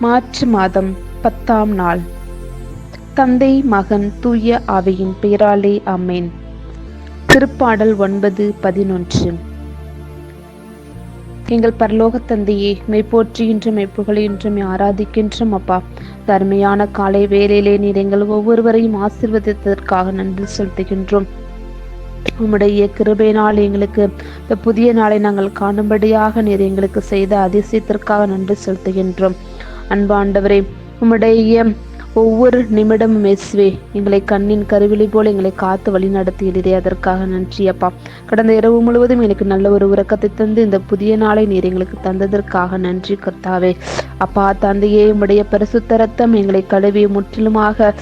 March மாதம் பத்தாம் நாள். தந்தை மகன் தூய ஆவியின் பெயராலே அம்மேன் திருப்பாடல் ஒன்பது பதினொன்று. எங்கள் பரலோக தந்தையே மெய் போற்றுகின்ற மெய்ப்புகழின்றும் ஆராதிக்கின்றோம் அப்பா. தர்மையான காலை வேலையிலே நீர் எங்கள் ஒவ்வொருவரையும் ஆசிர்வதித்ததற்காக நன்றி செலுத்துகின்றோம். உம்முடைய நாள் எங்களுக்கு இந்த புதிய நாளை நாங்கள் காணும்படியாக நீர் எங்களுக்கு செய்த அதிசயத்திற்காக நன்றி செலுத்துகின்றோம். அன்பாண்டவரே உம்முடைய ஒவ்வொரு நிமிடமும் இயேசுவே எங்களை கண்ணின் கருவிழி போல எங்களை காத்து வழி நடத்தியதே அதற்காக நன்றி அப்பா. கடந்த இரவு முழுவதும் எனக்கு நல்ல ஒரு உறக்கத்தை தந்து இந்த புதிய நாளை நீர் எங்களுக்கு தந்ததற்காக நன்றி கர்த்தாவே. அப்பா தந்தையே உம்முடைய பரிசுத்த ரத்தம் எங்களை கழுவி முற்றிலுமாக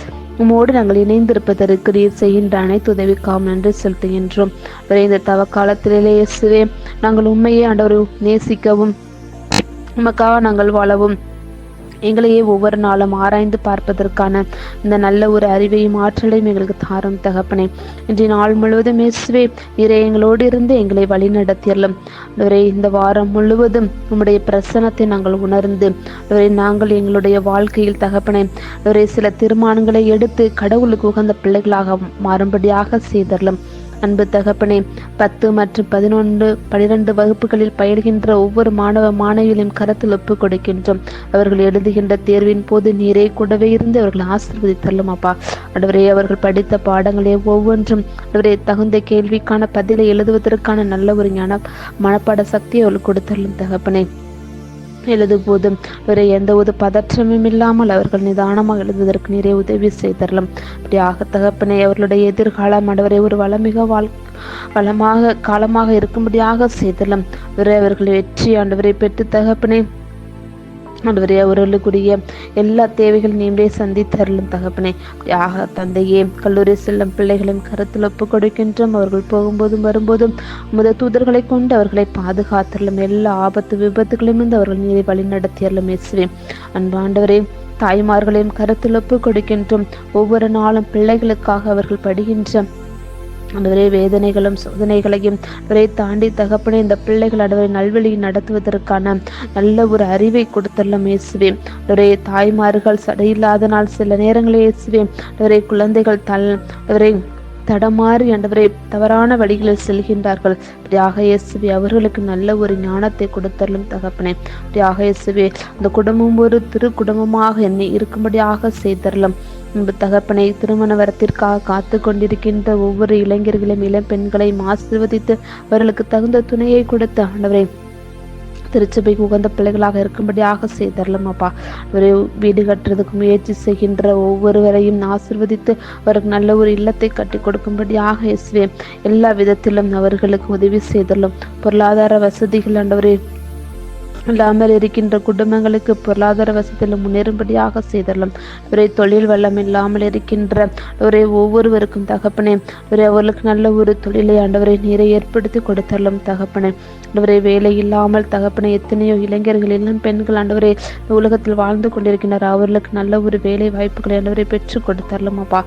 உம்மோடு நாங்கள் இணைந்திருப்பதற்கு நீர் செய்கின்ற அனைத்து உதவிக்காம் நன்றி செலுத்துகின்றோம். இந்த தவ காலத்திலே இயேசுவே நாங்கள் உண்மையை ஆண்டவர் நேசிக்கவும் உமக்காக நாங்கள் வாழவும் எங்களையே ஒவ்வொரு நாளும் ஆராய்ந்து பார்ப்பதற்கான இந்த நல்ல ஒரு அறிவையும் ஆற்றலையும் எங்களுக்கு தாரும் தகப்பனே. இன்றைய நாள் முழுவதும் இயேசுவே இறை எங்களோடு இருந்து எங்களை வழி நடத்தியலும் இந்த வாரம் முழுவதும் உம்முடைய பிரசனத்தை நாங்கள் உணர்ந்து நாங்கள் எங்களுடைய வாழ்க்கையில் தகப்பனே சில தீர்மானங்களை எடுத்து கடவுளுக்கு உகந்த பிள்ளைகளாக மாறும்படியாக செய்தரலும் அன்பு தகப்பனே பத்து மற்றும் பதினொன்று பனிரெண்டு வகுப்புகளில் பயிர்கின்ற ஒவ்வொரு மாணவ மாணவிகளையும் கரத்தில் ஒப்புக் கொடுக்கின்றோம். அவர்கள் எழுதுகின்ற தேர்வின் போது நீரே கூடவே இருந்து அவர்கள் ஆசிர்வதித்தரலும் அப்பா அடவரே அவர்கள் படித்த பாடங்களே ஒவ்வொன்றும் அவரே தகுந்த கேள்விக்கான பதிலை எழுதுவதற்கான நல்ல ஒரு ஞான மனப்பாட சக்தியை அவர்கள் கொடுத்தள்ளும் தகப்பனே. எழுது வேறு எந்த ஒரு பதற்றமும் இல்லாமல் அவர்கள் நிதானமாக எழுதுவதற்கு நிறைய உதவி செய்தரலாம். அப்படியாக தகப்பனை அவர்களுடைய எதிர்காலம் அடவரை ஒரு வளமிக வாழ் வளமாக காலமாக இருக்கும்படியாக செய்தலாம் வேறு அவர்கள் வெற்றி ஆண்டவரை பெற்று தகப்பனை ஆண்டவரே அவர்களுக்குரிய எல்லா தேவைகளும் நீங்களே சந்தித்தருளும் தகப்பனே. யாக தந்தையே கல்லூரி செல்லும் பிள்ளைகளின் கருத்தில் ஒப்பு கொடுக்கின்றோம். அவர்கள் போகும்போதும் வரும்போதும் முத தூதர்களை கொண்டு அவர்களை பாதுகாத்தரலும் எல்லா ஆபத்து விபத்துகளையும் இருந்து அவர்கள் நீரை வழி நடத்தியரலும் இயேசுவே. அன்பாண்டவரே தாய்மார்களையும் கருத்தில் ஒப்பு கொடுக்கின்றோம். ஒவ்வொரு நாளும் பிள்ளைகளுக்காக அவர்கள் படுகின்ற அன்றுவரே வேதனைகளும் சோதனைகளையும் அவரை தாண்டி தகப்பனே இந்த பிள்ளைகள் அன்றுவரை நல்வழியை நடத்துவதற்கான நல்ல ஒரு அறிவை கொடுத்தல்லும் இயேசுவே. அவரே தாய்மார்கள் சடையில்லாதனால் சில நேரங்களில் இயேசுவே அவரை குழந்தைகள் தல் அவரை தடமாறி ஆண்டவரை தவறான வழிகளில் செல்கின்றார்கள். பிரியாக இயேசுவே அவர்களுக்கு நல்ல ஒரு ஞானத்தை கொடுத்தரலும் தகப்பனே. பிரியாக இயேசுவே அந்த குடும்பம் ஒரு திரு குடும்பமாக என்னை இருக்கும்படியாக செய்தரலும். தகப்பனை திருமண வரத்திற்காக காத்து கொண்டிருக்கின்ற ஒவ்வொரு இளைஞர்களையும் இளம் பெண்களையும் ஆசிர்வதித்து அவர்களுக்கு தகுந்த துணையை கொடுத்து ஆண்டவரை திருச்சபைக்கு உகந்த பிள்ளைகளாக இருக்கும்படியாக செய்தரலாம் அப்பா. ஒரு வீடு கட்டுறதுக்கு முயற்சி செய்கின்ற ஒவ்வொருவரையும் ஆசிர்வதித்து அவருக்கு நல்ல ஒரு இல்லத்தை கட்டி கொடுக்கும்படியாக இயேசுவே எல்லா விதத்திலும் அவர்களுக்கு உதவி செய்தரலும். பொருளாதார வசதிகள் ஆண்டவரே இல்லாமல் இருக்கின்ற குடும்பங்களுக்கு பொருளாதார வசதியில் முன்னேறும்படியாக செய்தரலாம். ஒரே தொழில் வல்லம் இல்லாமல் இருக்கின்ற ஒரே ஒவ்வொருவருக்கும் தகப்பனே ஒரே அவர்களுக்கு நல்ல ஒரு தொழிலை ஆண்டவரை நீரை ஏற்படுத்தி கொடுத்தரலாம் தகப்பனே. ஆண்டவரே வேலை இல்லாமல் தகப்பனை எத்தனையோ இளைஞர்கள் எல்லாம் பெண்கள் ஆண்டவரே உலகத்தில் வாழ்ந்து கொண்டிருக்கின்றனர். அவர்களுக்கு நல்ல ஒரு வேலை வாய்ப்புகளை ஆண்டவரை பெற்றுக் கொடுத்தரலாம் அப்பா.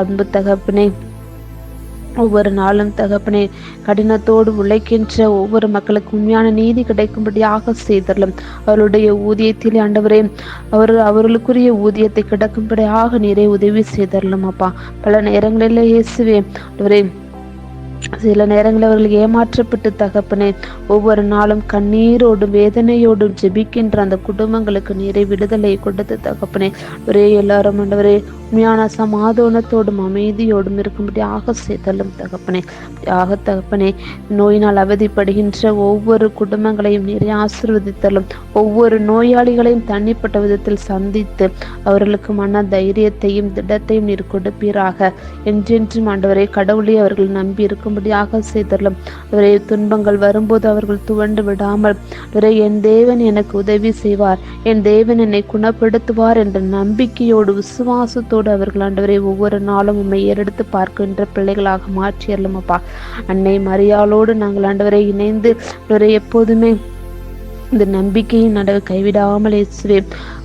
அன்பு தகப்பனே ஒவ்வொரு நாளும் தகப்பனே கடினத்தோடு உழைக்கின்ற ஒவ்வொரு மக்களுக்கு உண்மையான நீதி கிடைக்கும்படியாக செய்தரலும். அவருடைய ஊதியத்தில் ஆண்டவரே அவர் அவர்களுக்குரிய ஊதியத்தை கிடைக்கும்படியாக நீரை உதவி செய்தரலும் அப்பா. பல நேரங்களில் இயேசுவே அவரே சில நேரங்களில் அவர்கள் ஏமாற்றப்பட்டு தகப்பனே ஒவ்வொரு நாளும் கண்ணீரோடும் வேதனையோடும் ஜெபிக்கின்ற அந்த குடும்பங்களுக்கு நீரை விடுதலை கொடுத்து தகப்பனே. ஒரே எல்லாரும் ஆண்டவரே உண்மையான சமாதானத்தோடும் அமைதியோடும் இருக்கும்படி ஆக செய்தலும் தகப்பனே. ஆக தகப்பனே நோயினால் அவதிப்படுகின்ற ஒவ்வொரு குடும்பங்களையும் நிறைய ஆசிர்வதித்தலும் ஒவ்வொரு நோயாளிகளையும் தனிப்பட்ட விதத்தில் சந்தித்து அவர்களுக்கு மன தைரியத்தையும் திடத்தையும் நீர் கொடுப்பீராக. என்றென்றும் ஆண்டவரை கடவுளை அவர்கள் நம்பி இருக்கும்படியாக செய்தலும் அவரே துன்பங்கள் வரும்போது அவர்கள் துவண்டு விடாமல் அவரே என் தேவன் எனக்கு உதவி செய்வார் என் தேவன் என்னை குணப்படுத்துவார் என்ற நம்பிக்கையோடு விசுவாசத்தோடு அன்போடு அவர்கள் ஆண்டவரை ஒவ்வொரு நாளும் உண்மை ஏறெடுத்து பார்க்கின்ற பிள்ளைகளாக மாற்றியறலும் அப்பா அன்னை மரியாளோடு நாங்கள் ஆண்டவரை இணைந்து எப்போதுமே இந்த நம்பிக்கையின் நடவு கைவிடாமல் இயேசுவே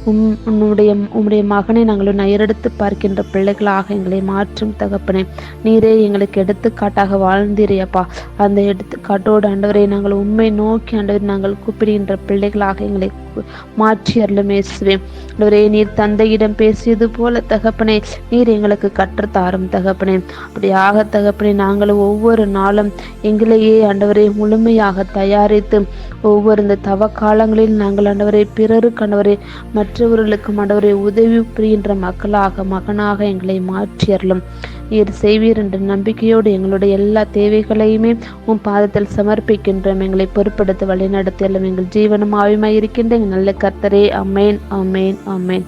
உம் உன்னுடைய உம்முடைய மகனை நாங்கள் நயரெடுத்து பார்க்கின்ற பிள்ளைகளாக எங்களை மாற்றும் தகப்பனே. நீரே எங்களுக்கு எடுத்துக்காட்டாக வாழ்ந்தீரையப்பா. அந்த எடுத்துக்காட்டோடு ஆண்டவரை நாங்கள் உண்மை நோக்கி ஆண்டவர் நாங்கள் கூப்பிடுகின்ற பிள்ளைகளாக எங்களை மாற்றி அருளும் இயேசுவே. ஆண்டவரே நீர் தந்தையிடம் பேசியது போல தகப்பனே நீர் எங்களுக்கு கற்றுத்தாரும் தகப்பனே. அப்படியாக தகப்பனே நாங்கள் ஒவ்வொரு நாளும் எங்களையே ஆண்டவரை முழுமையாக தயாரித்து ஒவ்வொரு இந்த தவ காலங்களில் நாங்கள் ஆண்டவரை பிறருக்கு ஆண்டவரை மற்றவர்களுக்கு ஆண்டவரை உதவி புரிகின்ற மக்களாக மகனாக எங்களை மாற்றி அருளும். நீர் செய்வீர் என்ற நம்பிக்கையோடு எங்களுடைய எல்லா தேவைகளையுமே உன் பாதத்தில் சமர்ப்பிக்கின்றோம். எங்களை பொறுப்படுத்த வழிநடத்தி எங்கள் ஜீவனம் இருக்கின்ற எங்கள் நல்ல கர்த்தரே. அமேன் அமேன் அமேன்